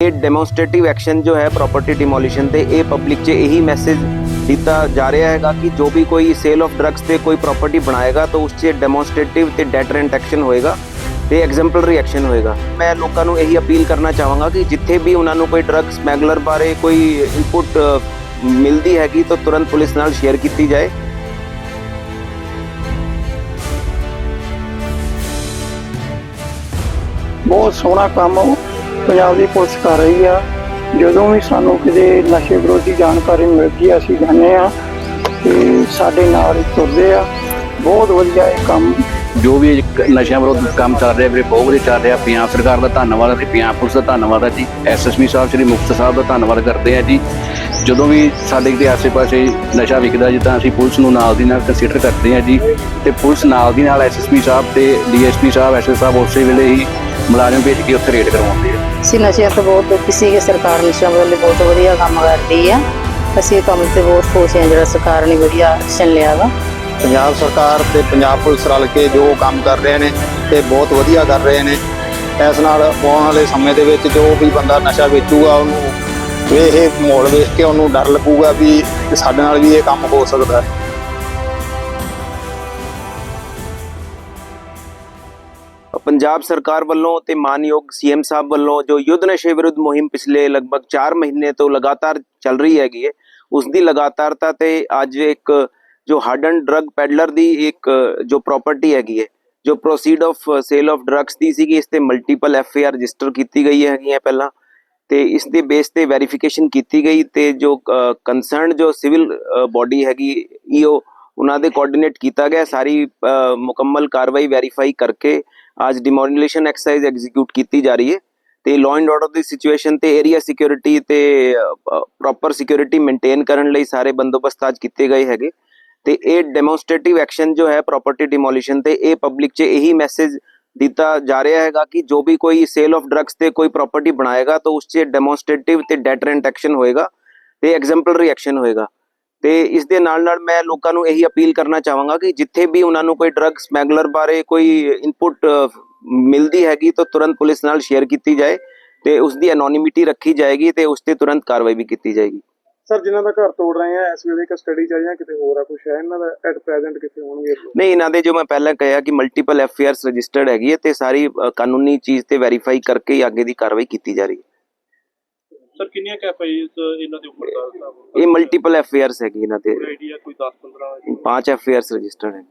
ਇਹ ਡੈਮੋਨਸਟ੍ਰੇਟਿਵ ਐਕਸ਼ਨ ਜੋ ਹੈ ਪ੍ਰਾਪਰਟੀ ਡਿਮੋਲੀਸ਼ਨ ਤੇ ਇਹ ਪਬਲਿਕ 'ਚ ਇਹੀ ਮੈਸੇਜ ਦਿੱਤਾ ਜਾ ਰਿਹਾ ਹੈਗਾ ਕਿ ਜੋ ਵੀ ਕੋਈ ਸੇਲ ਆਫ ਡਰੱਗਸ ਤੇ ਕੋਈ ਪ੍ਰਾਪਰਟੀ ਬਣਾਏਗਾ ਤਾਂ ਉਸ 'ਚ ਡੈਮੋਨਸਟ੍ਰੇਟਿਵ ਤੇ ਡੈਟਰੈਂਟ ਐਕਸ਼ਨ ਹੋਏਗਾ ਤੇ ਐਗਜ਼ੈਂਪਲਰੀ ਐਕਸ਼ਨ ਹੋਏਗਾ। ਮੈਂ ਲੋਕਾਂ ਨੂੰ ਇਹੀ ਅਪੀਲ ਕਰਨਾ ਚਾਹਾਂਗਾ ਕਿ ਜਿੱਥੇ ਵੀ ਉਹਨਾਂ ਨੂੰ ਕੋਈ ਡਰੱਗ ਸਮੈਗਲਰ ਬਾਰੇ ਕੋਈ ਇਨਪੁਟ ਮਿਲਦੀ ਹੈਗੀ ਤਾਂ ਤੁਰੰਤ ਪੁਲਿਸ ਨਾਲ ਸ਼ੇਅਰ ਕੀਤੀ ਜਾਏ। ਬਹੁਤ ਸੋਹਣਾ ਕੰਮ ਪੰਜਾਬ ਦੀ ਪੁਲਿਸ ਕਰ ਰਹੀ ਆ। ਜਦੋਂ ਵੀ ਸਾਨੂੰ ਕਿਤੇ ਨਸ਼ੇ ਵਿਰੋਧੀ ਜਾਣਕਾਰੀ ਮਿਲਦੀ ਆ, ਅਸੀਂ ਜਾਂਦੇ ਆ ਤੇ ਸਾਡੇ ਨਾਲ ਤੁਰਦੇ ਆ। ਬਹੁਤ ਵਧੀਆ ਇਹ ਕੰਮ। ਜੋ ਵੀ ਨਸ਼ਿਆਂ ਵਿਰੁੱਧ ਕੰਮ ਚੱਲ ਰਿਹਾ ਵੀਰੇ, ਬਹੁਤ ਵਧੀਆ ਚੱਲ ਰਿਹਾ। ਪੰਜਾਬ ਸਰਕਾਰ ਦਾ ਧੰਨਵਾਦ ਅਤੇ ਪੰਜਾਬ ਪੁਲਿਸ ਦਾ ਧੰਨਵਾਦ ਹੈ ਜੀ। ਐਸਐਸਪੀ ਸਾਹਿਬ, ਸ਼੍ਰੀ ਮੁਕਤਸਰ ਸਾਹਿਬ ਦਾ ਧੰਨਵਾਦ ਕਰਦੇ ਆ ਜੀ। ਜਦੋਂ ਵੀ ਸਾਡੇ ਕਿਤੇ ਆਸੇ-ਪਾਸੇ ਨਸ਼ਾ ਵਿਕਦਾ, ਜਿੱਦਾਂ ਅਸੀਂ ਪੁਲਿਸ ਨੂੰ ਨਾਲ ਦੀ ਨਾਲ ਕੰਸੀਡਰ ਕਰਦੇ ਆ ਜੀ, ਤੇ ਪੁਲਿਸ ਨਾਲ ਦੀ ਨਾਲ ਐਸਐਸਪੀ ਸਾਹਿਬ ਤੇ ਡੀਐਸਪੀ ਸਾਹਿਬ ਐਸਐਸ ਸਾਹਿਬ ਉਸੇ ਵੇਲੇ ਹੀ ਮੁਲਾਜ਼ਮ ਭੇਜ ਕੇ ਉੱਥੇ ਰੇਡ ਕਰਵਾਉਂਦੇ ਆ। ਅਸੀਂ ਨਸ਼ਿਆਂ ਤੋਂ ਬਹੁਤ ਦੁਖੀ ਸੀਗੇ, ਸਰਕਾਰ ਨਸ਼ਿਆਂ ਬਦਲੇ ਬਹੁਤ ਵਧੀਆ ਕੰਮ ਕਰਦੀ ਆ। ਅਸੀਂ ਇਹ ਕੰਮ ਤੇ ਬਹੁਤ ਖੁਸ਼ ਹਾਂ ਜਿਹੜਾ ਸਰਕਾਰ ਨੇ ਵਧੀਆ ਐਕਸ਼ਨ ਲਿਆ ਵਾ। ਪੰਜਾਬ ਸਰਕਾਰ ਤੇ ਪੰਜਾਬ ਪੁਲਿਸ ਰਲ ਕੇ ਜੋ ਕੰਮ ਕਰ ਰਹੇ ਨੇ ਤੇ ਬਹੁਤ ਵਧੀਆ ਕਰ ਰਹੇ ਨੇ। ਇਸ ਨਾਲ ਆਉਣ ਵਾਲੇ ਸਮੇਂ ਦੇ ਵਿੱਚ ਜੋ ਵੀ ਬੰਦਾ ਨਸ਼ਾ ਵੇਚੂਗਾ, ਉਹਨੂੰ ਇਹ ਮਾਹੌਲ ਵੇਖ ਕੇ ਉਹਨੂੰ ਡਰ ਲੱਗੂਗਾ ਵੀ ਸਾਡੇ ਨਾਲ ਵੀ ਇਹ ਕੰਮ ਹੋ ਸਕਦਾ। ਹੈ ਪੰਜਾਬ ਸਰਕਾਰ ਵੱਲੋਂ ਤੇ ਮਾਨਯੋਗ ਸੀਐਮ ਸਾਹਿਬ ਵੱਲੋਂ ਜੋ ਯੁੱਧ ਨਸ਼ੇ ਵਿਰੁੱਧ ਮੁਹਿੰਮ ਪਿਛਲੇ ਲਗਭਗ 4 ਮਹੀਨੇ ਤੋਂ ਲਗਾਤਾਰ ਚੱਲ ਰਹੀ ਹੈਗੀ ਹੈ, ਉਸ ਦੀ ਲਗਾਤਾਰਤਾ ਤੇ ਅੱਜ ਇੱਕ ਜੋ ਹਾਰਡਨ ਡਰੱਗ ਪੈਡਲਰ ਦੀ ਇੱਕ ਜੋ ਪ੍ਰਾਪਰਟੀ ਹੈਗੀ ਹੈ, ਜੋ proceed of sale of drugs ਦੀ ਸੀਗੀ, ਇਸ ਤੇ multiple F I R register ਕੀਤੀ ਗਈ ਹੈਗੀਆਂ ਪਹਿਲਾਂ ਤੇ ਇਸ ਦੇ ਬੇਸ ਤੇ ਵੈਰੀਫਿਕੇਸ਼ਨ ਕੀਤੀ ਗਈ ਤੇ ਜੋ ਕੰਸਰਨ ਜੋ ਸਿਵਲ ਬਾਡੀ ਹੈਗੀ, ਈਓ, ਉਹਨਾਂ ਦੇ ਕੋਆਰਡੀਨੇਟ ਕੀਤਾ ਗਿਆ, ਸਾਰੀ ਮੁਕੰਮਲ ਕਾਰਵਾਈ ਵੈਰੀਫਾਈ ਕਰਕੇ ਅੱਜ ਡਿਮੋਲਿਸ਼ਨ ਐਕਸਰਸਾਈਜ਼ ਐਗਜ਼ੀਕਿਊਟ ਕੀਤੀ ਜਾ ਰਹੀ ਹੈ ਤੇ ਲਾਅ ਐਂਡ ਆਰਡਰ ਦੀ ਸਿਚੁਏਸ਼ਨ ਤੇ ਏਰੀਆ ਸਿਕਿਉਰਿਟੀ ਤੇ ਪ੍ਰੋਪਰ ਸਿਕਿਉਰਿਟੀ ਮੇਨਟੇਨ ਕਰਨ ਲਈ ਸਾਰੇ ਬੰਦੋਬਸਤ ਅੱਜ ਕੀਤੇ ਗਏ ਹੈਗੇ। ਤੇ ਇਹ ਡੈਮੋਨਸਟ੍ਰੇਟਿਵ ਐਕਸ਼ਨ ਜੋ ਹੈ ਪ੍ਰਾਪਰਟੀ ਡਿਮੋਲੀਸ਼ਨ ਤੇ, ਇਹ ਪਬਲਿਕ 'ਚ ਇਹੀ ਮੈਸੇਜ ਦਿੱਤਾ ਜਾ ਰਿਹਾ ਹੈਗਾ ਕਿ ਜੋ ਵੀ ਕੋਈ ਸੇਲ ਆਫ ਡਰੱਗਸ ਤੇ ਕੋਈ ਪ੍ਰਾਪਰਟੀ ਬਣਾਏਗਾ ਤਾਂ ਉਸ 'ਚ ਡੈਮੋਨਸਟ੍ਰੇਟਿਵ ਤੇ ਡੈਟਰੈਂਟ ਐਕਸ਼ਨ ਹੋਏਗਾ ਤੇ ਐਗਜ਼ੈਂਪਲਰੀ ਐਕਸ਼ਨ ਹੋਏਗਾ। ਤੇ ਇਸ ਦੇ ਨਾਲ ਨਾਲ ਮੈਂ ਲੋਕਾਂ ਨੂੰ ਇਹੀ ਅਪੀਲ ਕਰਨਾ ਚਾਹਾਂਗਾ ਕਿ ਜਿੱਥੇ ਵੀ ਉਹਨਾਂ ਨੂੰ ਕੋਈ ਡਰੱਗ ਸਮੈਗਲਰ ਬਾਰੇ ਕੋਈ ਇਨਪੁਟ ਮਿਲਦੀ ਹੈਗੀ ਤਾਂ ਤੁਰੰਤ ਪੁਲਿਸ ਨਾਲ ਸ਼ੇਅਰ ਕੀਤੀ ਜਾਏ ਤੇ ਉਸ ਦੀ ਐਨੋਨਿਮਿਟੀ ਰੱਖੀ ਜਾਏਗੀ ਤੇ ਉਸ ਤੇ ਤੁਰੰਤ ਕਾਰਵਾਈ ਵੀ ਕੀਤੀ ਜਾਏਗੀ। ਸਰ ਜਿਨ੍ਹਾਂ ਦਾ ਘਰ ਤੋੜ ਰਹੇ ਆ ਇਸ ਵੇਲੇ ਕਸਟਡੀ ਚ ਆ ਜਾਂ ਕਿਤੇ ਹੋਰ ਆ ਕੁਝ ਹੈ ਇਹਨਾਂ ਦਾ ਐਟ ਪ੍ਰੈਜ਼ੈਂਟ ਕਿਤੇ ਹੋਣਗੇ? ਨਹੀਂ ਇਹਨਾਂ ਦੇ ਜੋ ਮੈਂ ਪਹਿਲਾਂ ਕਿਹਾ ਕਿ multiple F I Rs registered ਹੈਗੀ ਹੈ ਤੇ ਸਾਰੀ ਕਾਨੂੰਨੀ ਚੀਜ਼ ਤੇ ਵੈਰੀਫਾਈ ਕਰਕੇ ਹੀ ਅੱਗੇ ਦੀ ਕਾਰਵਾਈ ਕੀਤੀ ਜਾ ਰਹੀ ਹੈ। ਸਰ ਕਿੰਨੀਆਂ ਕੈਫੇਜ਼ ਇਹਨਾਂ ਦੇ ਉੱਪਰ ਦਾ ਇਹ ਮਲਟੀਪਲ ਐਫ ਆਈ ਆਰਸ ਹੈਗੀ ਇਹਨਾਂ ਤੇ ਆਈਡੀਆ ਕੋਈ 10 15 ਪੰਜ ਐਫ ਆਈ ਆਰਸ ਰਜਿਸਟਰਡ ਹੈ